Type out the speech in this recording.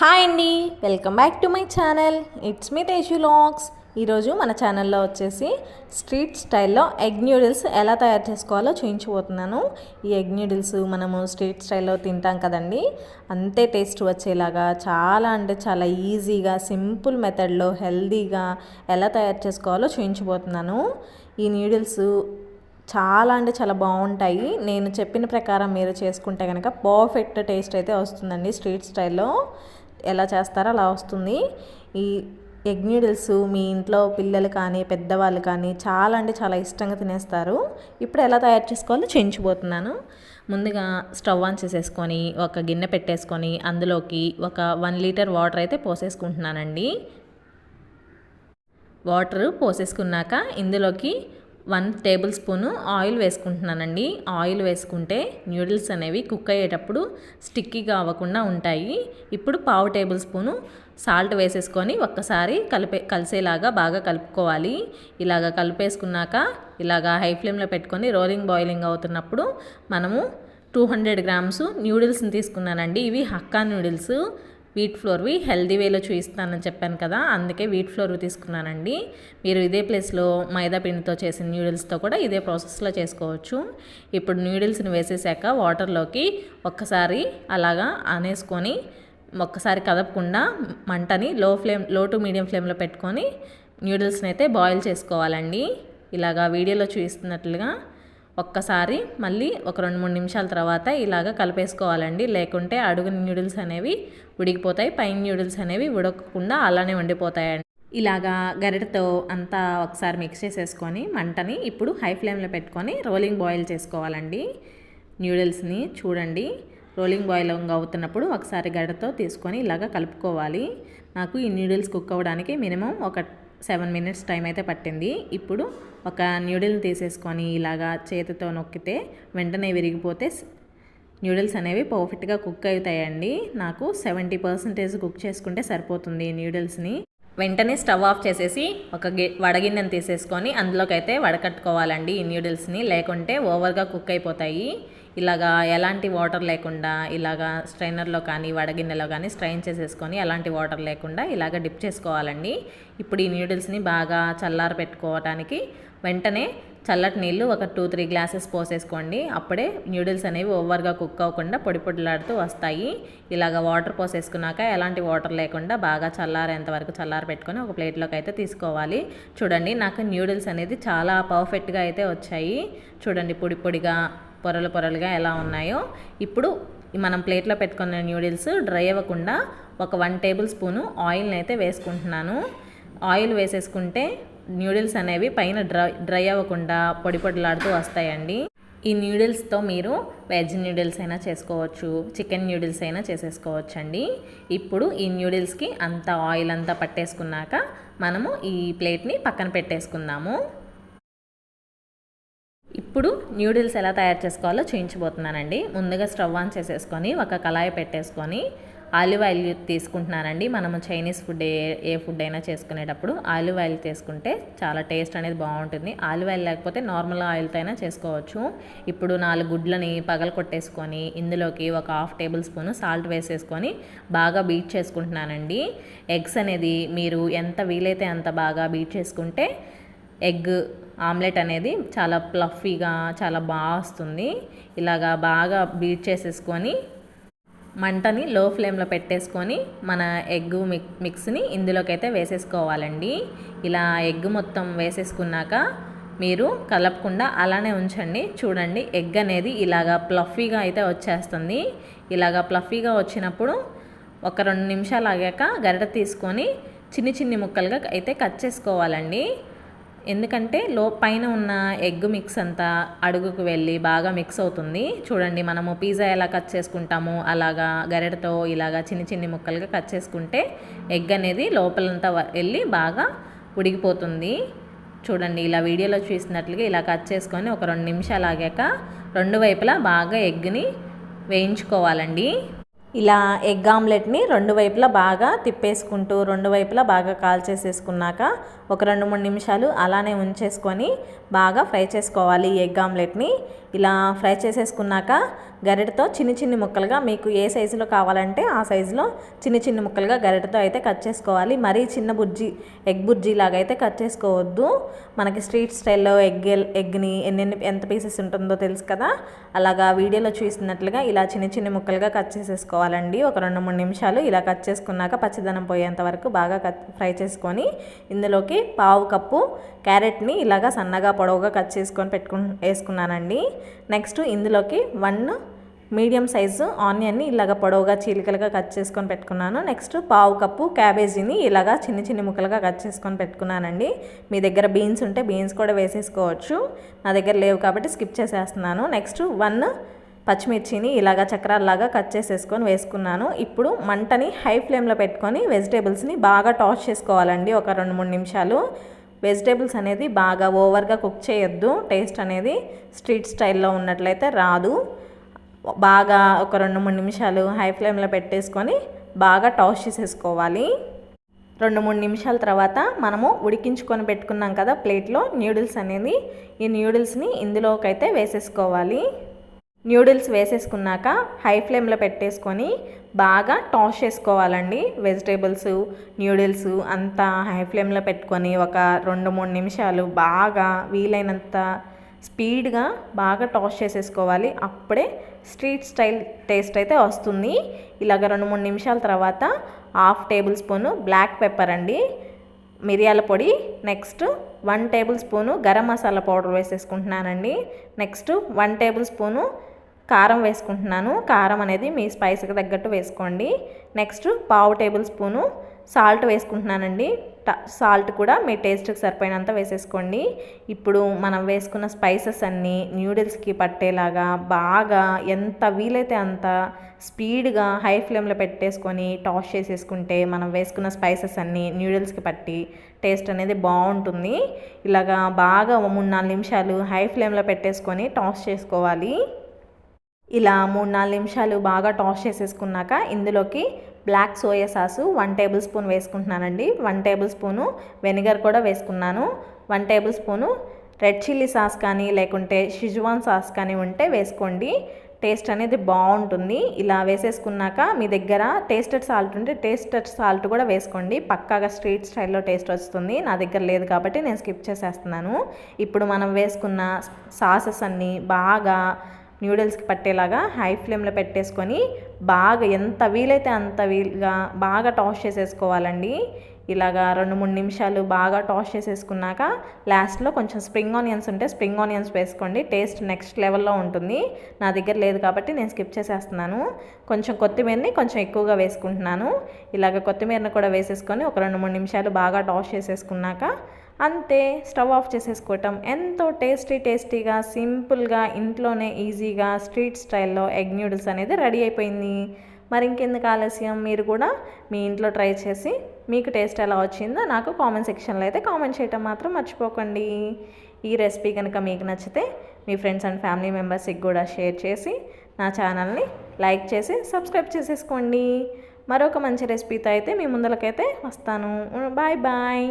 Hi అండి welcome back to my channel. It's me Teju logs ఈరోజు మన ఛానల్లో వచ్చేసి స్ట్రీట్ స్టైల్లో ఎగ్ న్యూడిల్స్ ఎలా తయారు చేసుకోవాలో చూయించిపోతున్నాను ఈ ఎగ్ న్యూడిల్స్ మనము స్ట్రీట్ స్టైల్లో తింటాం కదండి. అంతే టేస్ట్ వచ్చేలాగా చాలా అంటే చాలా ఈజీగా సింపుల్ మెథడ్లో హెల్దీగా ఎలా తయారు చేసుకోవాలో చూయించిపోతున్నాను ఈ న్యూడిల్స్ చాలా అంటే చాలా బాగుంటాయి. నేను చెప్పిన ప్రకారం మీరు చేసుకుంటే కనుక పర్ఫెక్ట్ టేస్ట్ అయితే వస్తుందండి స్ట్రీట్ స్టైల్లో. ఎలా చేస్తారో అలా వస్తుంది. ఈ ఎగ్ నూడిల్స్ మీ ఇంట్లో పిల్లలు కానీ పెద్దవాళ్ళు కానీ చాలా అంటే చాలా ఇష్టంగా తినేస్తారు. ఇప్పుడు ఎలా తయారు చేసుకోవాలో చేయించబోతున్నాను. ముందుగా స్టవ్ ఆన్ చేసేసుకొని ఒక గిన్నె పెట్టేసుకొని అందులోకి ఒక వన్ లీటర్ వాటర్ అయితే పోసేసుకుంటున్నానండి. వాటర్ పోసేసుకున్నాక ఇందులోకి వన్ టేబుల్ స్పూను ఆయిల్ వేసుకుంటున్నానండి. ఆయిల్ వేసుకుంటే న్యూడిల్స్ అనేవి కుక్ అయ్యేటప్పుడు స్టిక్కీగా అవ్వకుండా ఉంటాయి. ఇప్పుడు పావు టేబుల్ స్పూను సాల్ట్ వేసేసుకొని ఒక్కసారి కలిపే కలిసేలాగా బాగా కలుపుకోవాలి. ఇలాగ కలిపేసుకున్నాక ఇలాగ హై ఫ్లేమ్లో పెట్టుకొని రోలింగ్ బాయిలింగ్ అవుతున్నప్పుడు మనము టూ హండ్రెడ్ గ్రామ్స్ న్యూడిల్స్ని తీసుకున్నానండి. ఇవి హక్కా న్యూడిల్స్. వీట్ ఫ్లోర్వి హెల్దీ వేలో చూపిస్తానని చెప్పాను కదా అందుకే వీట్ ఫ్లోర్ తీసుకున్నానండి. మీరు ఇదే ప్లేస్లో మైదా పిండితో చేసిన న్యూడిల్స్తో కూడా ఇదే ప్రాసెస్లో చేసుకోవచ్చు. ఇప్పుడు న్యూడిల్స్ని వేసేసాక వాటర్లోకి ఒక్కసారి అలాగా అనేసుకొని ఒక్కసారి కదపకుండా మంటని లో ఫ్లేమ్లో టు మీడియం ఫ్లేమ్లో పెట్టుకొని న్యూడిల్స్ని అయితే బాయిల్ చేసుకోవాలండి. ఇలాగా వీడియోలో చూపిస్తున్నట్లుగా ఒక్కసారి మళ్ళీ ఒక రెండు మూడు నిమిషాల తర్వాత ఇలాగ కలిపేసుకోవాలండి. లేకుంటే అడుగు న్యూడిల్స్ అనేవి ఉడికిపోతాయి పైన న్యూడిల్స్ అనేవి ఉడకకుండా అలానే ఉండిపోతాయండి ఇలాగా గరిటతో అంతా ఒకసారి మిక్స్ చేసేసుకొని మంటని ఇప్పుడు హై ఫ్లేమ్లో పెట్టుకొని రోలింగ్ బాయిల్ చేసుకోవాలండి. న్యూడిల్స్ని చూడండి. రోలింగ్ బాయిలింగ్ అవుతున్నప్పుడు ఒకసారి గరిటతో తీసుకొని ఇలాగ కలుపుకోవాలి. నాకు ఈ న్యూడిల్స్ కుక్ అవ్వడానికి మినిమం ఒక సెవెన్ మినిట్స్ టైం అయితే పట్టింది. ఇప్పుడు ఒక న్యూడిల్ తీసేసుకొని ఇలాగా చేతితో నొక్కితే వెంటనే విరిగిపోతే న్యూడిల్స్ అనేవి పర్ఫెక్ట్గా కుక్ అవుతాయండి. నాకు సెవెంటీ పర్సెంటేజ్ కుక్ చేసుకుంటే సరిపోతుంది న్యూడిల్స్ని. వెంటనే స్టవ్ ఆఫ్ చేసేసి ఒక గి తీసేసుకొని అందులోకి అయితే వడకట్టుకోవాలండి ఈ న్యూడిల్స్ని. లేకుంటే ఓవర్గా కుక్ అయిపోతాయి. ఇలాగా ఎలాంటి వాటర్ లేకుండా ఇలాగా స్ట్రైనర్లో కానీ వడగిన్నెలో కానీ స్ట్రైన్ చేసేసుకొని ఎలాంటి వాటర్ లేకుండా ఇలాగ డిప్ చేసుకోవాలండి. ఇప్పుడు ఈ న్యూడిల్స్ని బాగా చల్లార పెట్టుకోవటానికి వెంటనే చల్లటి నీళ్ళు ఒక టూ త్రీ గ్లాసెస్ పోసేసుకోండి. అప్పుడే న్యూడిల్స్ అనేవి ఓవర్గా కుక్ అవ్వకుండా పొడి పొడిలాడుతూ వస్తాయి. ఇలాగ వాటర్ పోసేసుకున్నాక ఎలాంటి వాటర్ లేకుండా బాగా చల్లారేంత వరకు చల్లార పెట్టుకొని ఒక ప్లేట్లోకి అయితే తీసుకోవాలి. చూడండి నాకు న్యూడిల్స్ అనేది చాలా పర్ఫెక్ట్గా అయితే వచ్చాయి. చూడండి పొడి పొడిగా పొరలు పొరలుగా ఎలా ఉన్నాయో. ఇప్పుడు మనం ప్లేట్లో పెట్టుకున్న న్యూడిల్స్ డ్రై అవ్వకుండా ఒక వన్ టేబుల్ స్పూను ఆయిల్ని అయితే వేసుకుంటున్నాను. ఆయిల్ వేసేసుకుంటే న్యూడిల్స్ అనేవి పైన డ్రై డ్రై అవ్వకుండా పొడి పొడిలాడుతూ వస్తాయండి. ఈ న్యూడిల్స్తో మీరు వెజ్ న్యూడిల్స్ అయినా చేసుకోవచ్చు చికెన్ న్యూడిల్స్ అయినా చేసేసుకోవచ్చు అండి ఇప్పుడు ఈ న్యూడిల్స్కి అంత ఆయిల్ అంతా పట్టేసుకున్నాక మనము ఈ ప్లేట్ని పక్కన పెట్టేసుకుందాము. ఇప్పుడు న్యూడిల్స్ ఎలా తయారు చేసుకోవాలో చూయించబోతున్నానండి. ముందుగా స్టవ్ ఆన్ చేసేసుకొని ఒక కళాయి పెట్టేసుకొని ఆలివ్ ఆయిల్ తీసుకుంటున్నానండి. మనము చైనీస్ ఫుడ్ ఏ ఏ ఫుడ్ అయినా చేసుకునేటప్పుడు ఆలివ్ ఆయిల్ తీసుకుంటే చాలా టేస్ట్ అనేది బాగుంటుంది. ఆలివ్ ఆయిల్ లేకపోతే నార్మల్ ఆయిల్తో అయినా చేసుకోవచ్చు. ఇప్పుడు నాలుగు గుడ్లని పగల కొట్టేసుకొని ఇందులోకి ఒక హాఫ్ టేబుల్ స్పూన్ సాల్ట్ వేసేసుకొని బాగా బీట్ చేసుకుంటున్నానండి. ఎగ్స్ అనేది మీరు ఎంత వీలైతే అంత బాగా బీట్ చేసుకుంటే ఎగ్ ఆమ్లెట్ అనేది చాలా ప్లఫీగా చాలా బాగా వస్తుంది. ఇలాగా బాగా బీట్ చేసేసుకొని మంటని లో ఫ్లేమ్లో పెట్టేసుకొని మన ఎగ్ మిక్ మిక్స్ని ఇందులోకి అయితే వేసేసుకోవాలండి. ఇలా ఎగ్ మొత్తం వేసేసుకున్నాక మీరు కలపకుండా అలానే ఉంచండి. చూడండి ఎగ్ అనేది ఇలాగా ప్లఫీగా అయితే వచ్చేస్తుంది. ఇలాగా ప్లఫీగా వచ్చినప్పుడు ఒక రెండు నిమిషాలు ఆగాక గరిట తీసుకొని చిన్ని చిన్ని ముక్కలుగా అయితే కట్ చేసుకోవాలండి. ఎందుకంటే లో పైన ఉన్న ఎగ్ మిక్స్ అంతా అడుగుకు వెళ్ళి బాగా మిక్స్ అవుతుంది. చూడండి మనము పిజ్జా ఎలా కట్ చేసుకుంటామో అలాగా గరెడతో ఇలాగా చిన్ని చిన్ని ముక్కలుగా కట్ చేసుకుంటే ఎగ్ అనేది లోపలంతా వెళ్ళి బాగా ఉడికిపోతుంది చూడండి ఇలా వీడియోలో చూసినట్లుగా ఇలా కట్ చేసుకొని ఒక రెండు నిమిషాలు ఆగాక రెండు వైపులా బాగా ఎగ్ని వేయించుకోవాలండి. ఇలా ఎగ్ ఆమ్లెట్ని రెండు వైపులా బాగా తిప్పేసుకుంటూ రెండు వైపులా బాగా కాల్చేసేసుకున్నాక ఒక రెండు మూడు నిమిషాలు అలానే ఉంచేసుకొని బాగా ఫ్రై చేసుకోవాలి ఎగ్ ఆమ్లెట్ని. ఇలా ఫ్రై చేసేసుకున్నాక గరిటతో చిన్ని చిన్ని ముక్కలుగా మీకు ఏ సైజులో కావాలంటే ఆ సైజులో చిన్ని చిన్ని ముక్కలుగా గరిటతో అయితే కట్ చేసుకోవాలి. మరీ చిన్న బుజ్జి ఎగ్ బుజ్జి లాగా అయితే కట్ చేసుకోవద్దు. మనకి స్ట్రీట్ స్టైల్లో ఎగ్ ఎగ్ని ఎన్నెన్ని ఎంత పీసెస్ ఉంటుందో తెలుసు కదా? అలాగా వీడియోలో చూసినట్లుగా ఇలా చిన్న చిన్న ముక్కలుగా కట్ చేసుకోవాలండి ఒక రెండు మూడు నిమిషాలు ఇలా కట్ చేసుకున్నాక పచ్చిదనం పోయేంత వరకు బాగా కట్ ఫ్రై చేసుకొని ఇందులోకి పావు కప్పు క్యారెట్ని ఇలాగా సన్నగా పొడవుగా కట్ చేసుకొని పెట్టుకు వేసుకున్నానండి. నెక్స్ట్ ఇందులోకి వన్ మీడియం సైజు ఆనియన్ని ఇలాగ పొడవుగా చీలికలుగా కట్ చేసుకొని పెట్టుకున్నాను. నెక్స్ట్ పావు కప్పు క్యాబేజీని ఇలాగా చిన్న చిన్న ముక్కలుగా కట్ చేసుకొని పెట్టుకున్నానండి. మీ దగ్గర బీన్స్ ఉంటే బీన్స్ కూడా వేసేసుకోవచ్చు. నా దగ్గర లేవు కాబట్టి స్కిప్ చేసేస్తున్నాను. నెక్స్ట్ వన్ పచ్చిమిర్చిని ఇలాగా చక్రాల్లాగా కట్ చేసేసుకొని వేసుకున్నాను. ఇప్పుడు మంటని హై ఫ్లేమ్లో పెట్టుకొని వెజిటేబుల్స్ని బాగా టాస్ చేసుకోవాలండి ఒక రెండు మూడు నిమిషాలు. వెజిటేబుల్స్ అనేది బాగా ఓవర్గా కుక్ చేయొద్దు. టేస్ట్ అనేది స్ట్రీట్ స్టైల్లో ఉన్నట్లయితే రాదు. బాగా ఒక రెండు మూడు నిమిషాలు హై ఫ్లేమ్లో పెట్టేసుకొని బాగా టాస్ చేసేసుకోవాలి. రెండు మూడు నిమిషాల తర్వాత మనము ఉడికించుకొని పెట్టుకున్నాం కదా ప్లేట్లో న్యూడిల్స్ అనేది. ఈ న్యూడిల్స్ని ఇందులోకైతే వేసేసుకోవాలి. న్యూడిల్స్ వేసేసుకున్నాక హై ఫ్లేమ్లో పెట్టేసుకొని బాగా టాస్ చేసుకోవాలండి. వెజిటేబుల్స్ న్యూడిల్స్ అంతా హై ఫ్లేమ్లో పెట్టుకొని ఒక రెండు మూడు నిమిషాలు బాగా వీలైనంత స్పీడ్గా బాగా టాస్ చేసేసుకోవాలి. అప్పుడే స్ట్రీట్ స్టైల్ టేస్ట్ అయితే వస్తుంది. ఇలాగ రెండు మూడు నిమిషాల తర్వాత half tablespoon black pepper అండి. మిరియాల పొడి next one tablespoon garam masala powder వేసేసుకుంటున్నానండి. Next one tablespoon కారం వేసుకుంటున్నాను. కారం అనేది మీ స్పైస్కి తగ్గట్టు వేసుకోండి. నెక్స్ట్ పావు టేబుల్ స్పూను సాల్ట్ వేసుకుంటున్నానండి. సాల్ట్ కూడా మీ టేస్ట్కి సరిపోయినంత వేసేసుకోండి. ఇప్పుడు మనం వేసుకున్న స్పైసెస్ అన్నీ న్యూడిల్స్కి పట్టేలాగా బాగా ఎంత వీలైతే అంత స్పీడ్గా హై ఫ్లేమ్లో పెట్టేసుకొని టాస్ చేసేసుకుంటే మనం వేసుకున్న స్పైసెస్ అన్నీ న్యూడిల్స్కి పట్టి టేస్ట్ అనేది బాగుంటుంది. ఇలాగా బాగా మూడు నాలుగు నిమిషాలు హై ఫ్లేమ్లో పెట్టేసుకొని టాస్ చేసుకోవాలి. ఇలా మూడు నాలుగు నిమిషాలు బాగా టాస్ చేసేసుకున్నాక ఇందులోకి black soya sauce one tablespoon వేసుకుంటున్నానండి. వన్ టేబుల్ స్పూను వెనిగర్ కూడా వేసుకున్నాను. One tablespoon red chilli sauce కానీ లేకుంటే షిజువాన్ సాస్ కానీ ఉంటే వేసుకోండి. టేస్ట్ అనేది బాగుంటుంది. ఇలా వేసేసుకున్నాక మీ దగ్గర టేస్టెడ్ సాల్ట్ ఉంటే టేస్టెడ్ సాల్ట్ కూడా వేసుకోండి. పక్కాగా స్ట్రీట్ స్టైల్లో టేస్ట్ వస్తుంది. నా దగ్గర లేదు కాబట్టి నేను స్కిప్ చేసేస్తున్నాను. ఇప్పుడు మనం వేసుకున్న సాసెస్ అన్నీ బాగా న్యూడిల్స్కి పట్టేలాగా హై ఫ్లేమ్లో పెట్టేసుకొని బాగా ఎంత వీలైతే అంత వీలుగా బాగా టాస్ చేసేసుకోవాలండి. ఇలాగా రెండు మూడు నిమిషాలు బాగా టాస్ చేసేసుకున్నాక లాస్ట్లో కొంచెం స్ప్రింగ్ ఆనియన్స్ ఉంటే స్ప్రింగ్ ఆనియన్స్ వేసుకోండి. టేస్ట్ నెక్స్ట్ లెవెల్లో ఉంటుంది. నా దగ్గర లేదు కాబట్టి నేను స్కిప్ చేసేస్తున్నాను. కొంచెం కొత్తిమీరని కొంచెం ఎక్కువగా వేసుకుంటున్నాను. ఇలాగ కొత్తిమీరని కూడా వేసేసుకొని ఒక రెండు మూడు నిమిషాలు బాగా టాస్ చేసేసుకున్నాక అంతే స్టవ్ ఆఫ్ చేసేసుకోవటం. ఎంతో టేస్టీ టేస్టీగా సింపుల్గా ఇంట్లోనే ఈజీగా స్ట్రీట్ స్టైల్లో ఎగ్ న్యూడిల్స్ అనేది రెడీ అయిపోయింది. మరి ఇంకెందుకు ఆలస్యం? మీరు కూడా మీ ఇంట్లో ట్రై చేసి మీకు టేస్ట్ ఎలా వచ్చిందో నాకు కామెంట్ సెక్షన్లో అయితే కామెంట్ చేయటం మాత్రం మర్చిపోకండి. ఈ రెసిపీ కనుక మీకు నచ్చితే మీ ఫ్రెండ్స్ అండ్ ఫ్యామిలీ మెంబర్స్కి కూడా షేర్ చేసి నా ఛానల్ని లైక్ చేసి సబ్స్క్రైబ్ చేసేసుకోండి. మరొక మంచి రెసిపీతో అయితే మీ ముందరకైతే వస్తాను. Bye bye.